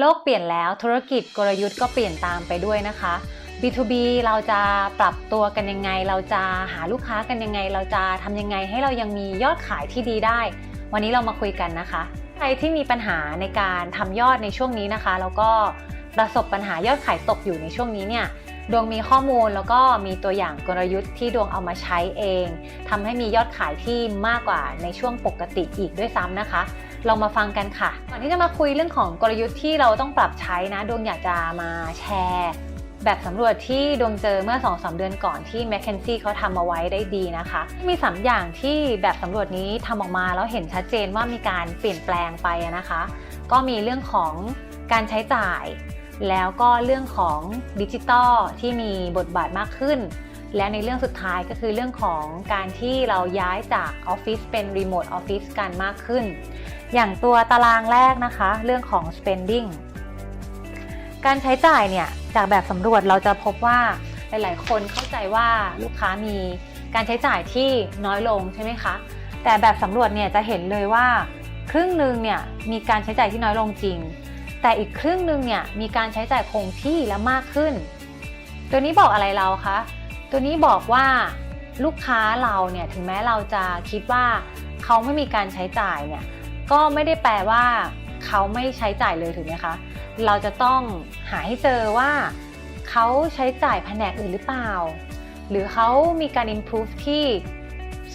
โลกเปลี่ยนแล้วธุรกิจกลยุทธ์ก็เปลี่ยนตามไปด้วยนะคะ B2B เราจะปรับตัวกันยังไง เราจะหาลูกค้ากันยังไง เราจะทำยังไงให้เรายังมียอดขายที่ดีได้ วันนี้เรามาคุยกันนะคะ ใครที่มีปัญหาในการทำยอดในช่วงนี้นะคะ แล้วก็ประสบปัญหายอดขายตกอยู่ในช่วงนี้เนี่ยดวงมีข้อมูลแล้วก็มีตัวอย่างกลยุทธ์ที่ดวงเอามาใช้เองทำให้มียอดขายที่มากกว่าในช่วงปกติอีกด้วยซ้ำนะคะ ลองมาฟังกันค่ะ ก่อนที่จะมาคุยเรื่องของกลยุทธ์ที่เราต้องปรับใช้นะ ดวงอยากจะมาแชร์ แบบสำรวจที่ดวงเจอเมื่อ 2-3 เดือนก่อนที่ m c k เคนซี่เขาทำเอาไว้ได้ดีนะคะ มี 3 อย่างที่แบบสำรวจนี้ทำออกมาแล้วเห็นชัดเจนว่ามีการเปลี่ยนแปลงไปนะคะ ก็มีเรื่องของการใช้จ่าย แล้วก็เรื่องของดิจิตอลที่มีบทบาทมากขึ้น และในเรื่องสุดท้ายก็คือเรื่องของการที่เราย้ายจากออฟฟิศเป็นรีโมทออฟฟิศกันมากขึ้น อย่างตัวตารางแรกนะคะ เรื่องของ spending การใช้จ่ายเนี่ยจากแบบสำรวจเราจะพบว่าหลายๆ คนเข้าใจว่าลูกค้ามีการใช้จ่ายที่น้อยลงใช่ไหมคะ แต่แบบสำรวจเนี่ยจะเห็นเลยว่า ครึ่งหนึ่งเนี่ยมีการใช้จ่ายที่น้อยลงจริง แต่อีกครึ่งหนึ่งเนี่ยมีการใช้จ่ายคงที่และมากขึ้น ตัวนี้บอกอะไรเราคะ ตัวนี้บอกว่าลูกค้าเราเนี่ยถึงแม้เราจะคิดว่าเขาไม่มีการใช้จ่ายเนี่ยก็ไม่ได้แปลว่าเขาไม่ใช้จ่ายเลยถูกไหมคะ เราจะต้องหาให้เจอว่าเขาใช้จ่ายแผนกอื่นหรือเปล่า หรือเขามีการ improve ที่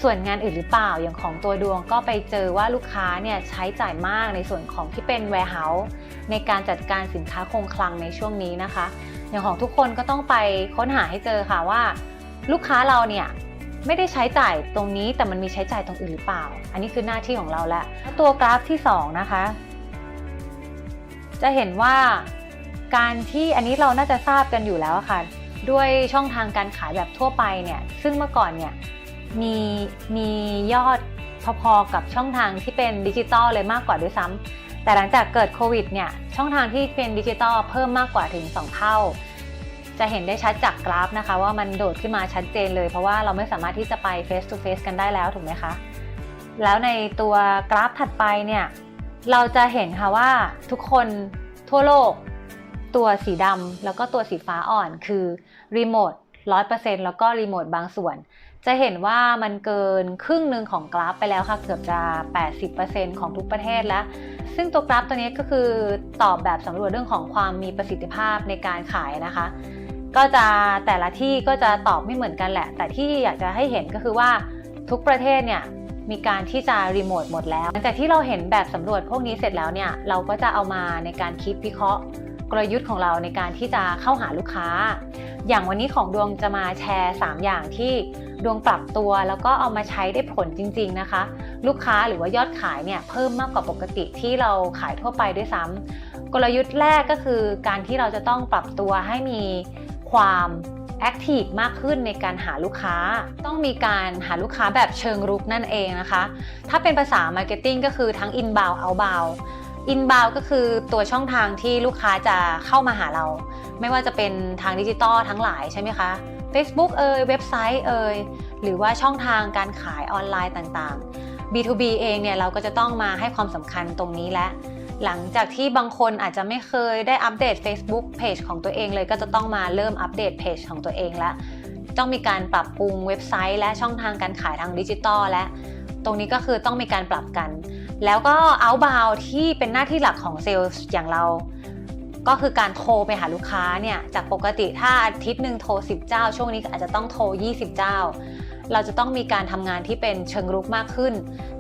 ส่วนงานอื่นหรือเปล่า อย่างของตัวดวงก็ไปเจอว่าลูกค้าเนี่ยใช้จ่ายมากในส่วนของที่เป็น warehouse ในการจัดการสินค้าคงคลังในช่วงนี้นะคะ อย่างของทุกคนก็ต้องไปค้นหาให้เจอค่ะว่า ลูกค้าเราเนี่ยไม่ได้ใช้จ่ายตรงนี้แต่มันมีใช้จ่ายตรงอื่นหรือเปล่า อันนี้คือหน้าที่ของเราแล้วตัวกราฟที่ 2 นะคะ จะเห็นว่าการที่อันนี้เราน่าจะทราบกันอยู่แล้วค่ะ ด้วยช่องทางการขายแบบทั่วไปเนี่ยซึ่งเมื่อก่อนเนี่ยมีมียอดพอๆกับช่องทางที่เป็นดิจิตอลเลยมากกว่าด้วยซ้ำแต่หลังจากเกิดโควิดเนี่ยช่องทางที่เป็นดิจิตอลเพิ่มมากกว่าถึง 2 เท่า จะเห็นได้ชัดจากกราฟนะคะ ว่ามันโดดขึ้นมาชัดเจนเลย เพราะว่าเราไม่สามารถที่จะไป face to face กันได้แล้วถูกไหมคะ แล้วในตัวกราฟถัดไปเนี่ยเราจะเห็นค่ะว่าทุกคนทั่วโลก ตัวสีดำแล้วก็ตัวสีฟ้าอ่อนคือรีโมท100%แล้วก็รีโมทบางส่วน จะเห็นว่ามันเกินครึ่งหนึ่งของกราฟไปแล้วค่ะ เกือบจะ 80%ของทุกประเทศแล้ว ซึ่งตัวกราฟตัวนี้ก็คือตอบแบบสำรวจเรื่องของความมีประสิทธิภาพในการขายนะคะ ก็จะแต่ละที่ก็จะตอบไม่เหมือนกันแหละ แต่ที่อยากจะให้เห็นก็คือว่าทุกประเทศเนี่ยมีการที่จะรีโมทหมดแล้ว หลังจากที่เราเห็นแบบสำรวจพวกนี้เสร็จแล้วเนี่ยเราก็จะเอามาในการคิดวิเคราะห์กลยุทธ์ของเราในการที่จะเข้าหาลูกค้า อย่างวันนี้ของดวงจะมาแชร์ 3 อย่างที่ดวงปรับตัวแล้วก็เอามาใช้ได้ผลจริง ๆนะคะ ลูกค้าหรือว่ายอดขายเนี่ยเพิ่มมากกว่าปกติที่เราขายทั่วไปด้วยซ้ำกลยุทธ์แรกก็คือการที่เราจะต้องปรับตัวให้มี ความแอคทีฟมากขึ้นในการหาลูกค้า ต้องมีการหาลูกค้าแบบเชิงรุกนั่นเองนะคะ ถ้าเป็นภาษา Marketing ก็คือทั้ง inbound outbound inbound ก็คือตัวช่องทางที่ลูกค้าจะเข้ามาหาเรา ไม่ว่าจะเป็นทางดิจิตอลทั้งหลายใช่ไหมคะ Facebook เอ่ยเว็บไซต์เอ่ยหรือว่าช่องทางการขายออนไลน์ต่างๆ B2B เองเนี่ยเราก็จะต้องมาให้ความสำคัญตรงนี้และ หลังจากที่บางคนอาจจะไม่เคยได้อัปเดต Facebook Page ของตัวเองเลยก็จะต้องมาเริ่มอัปเดตเพจของตัวเองแล้วต้องมีการปรับปรุงเว็บไซต์ และช่องทางการขายทางดิจิตอลและ ตรงนี้ก็คือต้องมีการปรับกัน แล้วก็ outbound ที่เป็นหน้าที่หลักของเซลล์อย่างเรา ก็คือการโทรไปหาลูกค้าเนี่ยจากปกติถ้าอาทิตย์หนึ่งโทร 10 เจ้า ช่วงนี้อาจจะต้องโทร 20 เจ้า เราจะต้องมีการทำงานที่เป็นเชิงรุกมากขึ้น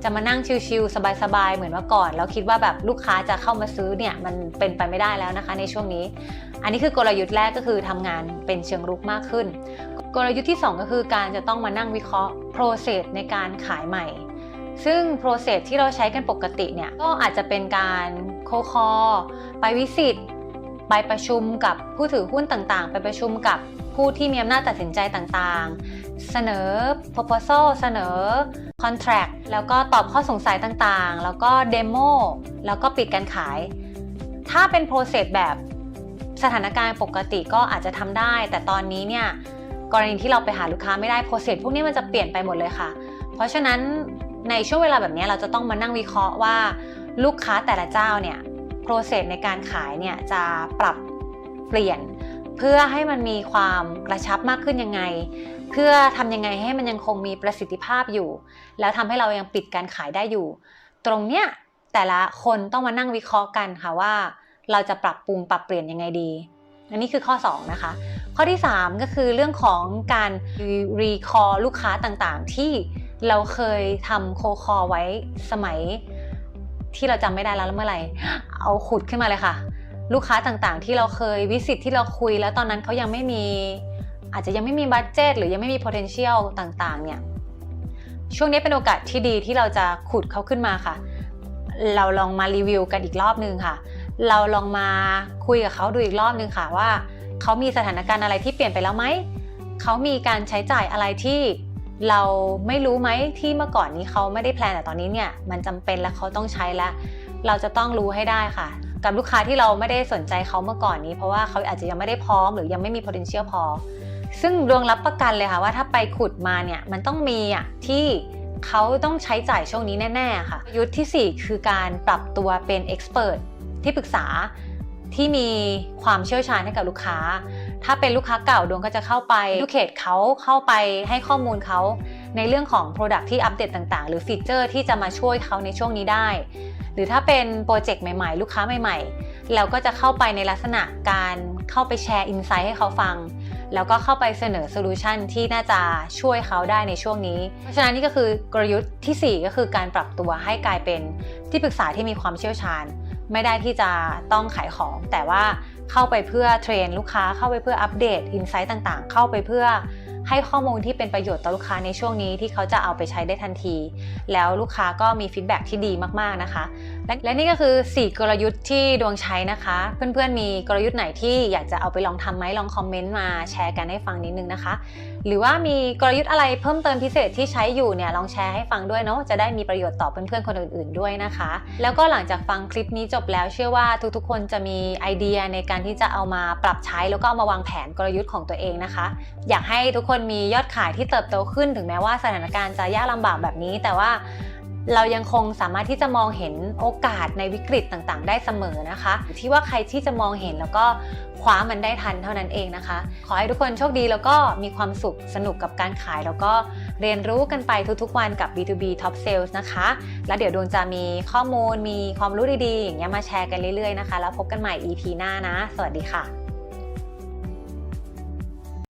จะมานั่งชิลๆสบายๆเหมือนเมื่อก่อนแล้วคิดว่าแบบลูกค้าจะเข้ามาซื้อเนี่ยมันเป็นไปไม่ได้แล้วนะคะ ในช่วงนี้ อันนี้คือกลยุทธ์แรกก็คือทำงานเป็นเชิงรุกมากขึ้น กลยุทธ์ที่ 2 ก็คือการจะต้องมานั่งวิเคราะห์ process ในการขายใหม่ซึ่ง process ที่เราใช้กันปกติเนี่ยก็อาจจะเป็นการโคคอ ไปวิสิต ไปประชุมกับผู้ถือหุ้นต่างๆ ไปประชุมกับผู้ที่มีอำนาจตัดสินใจต่างๆ เสนอ proposal เสนอ contract แล้วก็ตอบข้อสงสัยต่างๆ แล้วก็ demo แล้วก็ปิดการขาย ถ้าเป็น process แบบสถานการณ์ปกติก็อาจจะทำได้ แต่ตอนนี้เนี่ยกรณีที่เราไปหาลูกค้าไม่ได้ process พวกนี้มันจะเปลี่ยนไปหมดเลยค่ะ เพราะฉะนั้นในช่วงเวลาแบบนี้เราจะต้องมานั่งวิเคราะห์ว่าลูกค้าแต่ละเจ้าเนี่ย process ในการขายเนี่ยจะปรับเปลี่ยน เพื่อให้มันมีความกระชับมากขึ้นยังไง เพื่อทำยังไงให้มันยังคงมีประสิทธิภาพอยู่ แล้วทำให้เรายังปิดการขายได้อยู่ ตรงเนี้ยแต่ละคนต้องมานั่งวิเคราะห์กันค่ะว่า เราจะปรับปรุงปรับเปลี่ยนยังไงดีอันนี้คือข้อ 2 นะคะ ข้อที่ 3 ก็คือเรื่องของการรีคอลูกค้าต่างๆ ที่เราเคยทำโคคอไว้สมัย ที่เราจำไม่ได้แล้วเมื่อไหร่ เอาขุดขึ้นมาเลยค่ะ ลูกค้าต่างๆ ที่เราเคยวิสิตที่เราคุยแล้วตอนนั้นเขายังไม่มี อาจจะยังไม่มีบัตเจตหรือยังไม่มี potential ต่างๆ เนี่ยช่วงนี้เป็นโอกาสที่ดีที่เราจะขุดเขาขึ้นมาค่ะ เราลองมารีวิวกันอีกรอบนึงค่ะ เราลองมาคุยกับเขาดูอีกรอบนึงค่ะว่าเขามีสถานการณ์อะไรที่เปลี่ยนไปแล้วไหม เขามีการใช้จ่ายอะไรที่ เราไม่รู้ไหมที่เมื่อก่อนนี้เขาไม่ได้แพลนแต่ตอนนี้เนี่ยมันจำเป็นและเขาต้องใช้แล้ว เราจะต้องรู้ให้ได้ค่ะ กับลูกค้าที่เราไม่ได้สนใจเขาเมื่อก่อนนี้ เพราะว่าเขาอาจจะยังไม่ได้พร้อมหรือยังไม่มี potential พอ ซึ่งดวงรับประกันเลยค่ะว่าถ้าไปขุดมาเนี่ยมันต้องมีอะที่เขาต้องใช้จ่ายช่วงนี้แน่ ๆ ค่ะ ยุทธที่ 4 คือการปรับตัวเป็น expert ที่ปรึกษาที่มีความเชี่ยวชาญให้กับลูกค้า ถ้าเป็นลูกค้าเก่าดวงก็จะเข้าไปดูเคทเขาเข้าไปให้ข้อมูลเขาในเรื่องของ Product ที่อัปเดตต่างๆ หรือฟีเจอร์ที่จะมาช่วยเขาในช่วงนี้ได้ หรือถ้าเป็นโปรเจกต์ใหม่ๆ ลูกค้าใหม่ๆ เราก็จะเข้าไปในลักษณะการเข้าไปแชร์อินไซต์ให้เขาฟัง แล้วก็เข้าไปเสนอโซลูชันที่น่าจะช่วยเขาได้ในช่วงนี้ เพราะฉะนั้นนี่ก็คือกลยุทธ์ทีสี่4 ก็คือการปรับตัวให้กลายเป็นที่ปรึกษาที่มีความเชี่ยวชาญ ไม่ได้ที่จะต้องขายของแต่ว่า เข้าไปเพื่อเทรนลูกค้าเข้าไปเพื่ออัปเดตอินไซต์ต่างๆ เข้าไปเพื่อ ให้ข้อมูลที่เป็นประโยชน์ต่อลูกค้าในช่วงนี้ที่เขาจะเอาไปใช้ได้ทันที แล้วลูกค้าก็มีฟีดแบ็กที่ดีมากๆนะคะและและนี่ก็คือ 4 กลยุทธ์ที่ดวงใช้นะคะ เพื่อนๆมีกลยุทธ์ไหนที่อยากจะเอาไปลองทำไหมลองคอมเมนต์มาแชร์กันให้ฟังนิดนึงนะคะ หรือว่ามีกลยุทธ์อะไรเพิ่มเติมพิเศษที่ใช้อยู่เนี่ยลองแชร์ให้ฟังด้วยเนาะจะได้มีประโยชน์ต่อเพื่อนๆคนอื่น ๆด้วยนะคะ แล้วก็หลังจากฟังคลิปนี้จบแล้วเชื่อว่าทุกๆ คนจะมีไอเดียในการที่จะเอามาปรับใช้แล้วก็เอามาวางแผนกลยุทธ์ของตัวเองนะคะ อยากให้ทุกคนมียอดขายที่เติบโตขึ้นถึงแม้ว่าสถานการณ์จะยากลำบากแบบนี้ แต่ว่าเรายังคงสามารถที่จะมองเห็นโอกาสในวิกฤตต่างๆ ได้เสมอนะคะ ที่ว่าใครที่จะมองเห็นแล้วก็คว้ามันได้ทันเท่านั้นเองนะคะ ขอให้ทุกคนโชคดีแล้วก็มีความสุขสนุกกับการขาย แล้วก็เรียนรู้กันไปทุกๆวันกับ B2B Top Sales นะคะ แล้วเดี๋ยวดวงจะมีข้อมูลมีความรู้ดีๆ อย่างเงี้ยมาแชร์กันเรื่อยๆนะคะ แล้วพบกันใหม่ EP หน้านะ สวัสดีค่ะ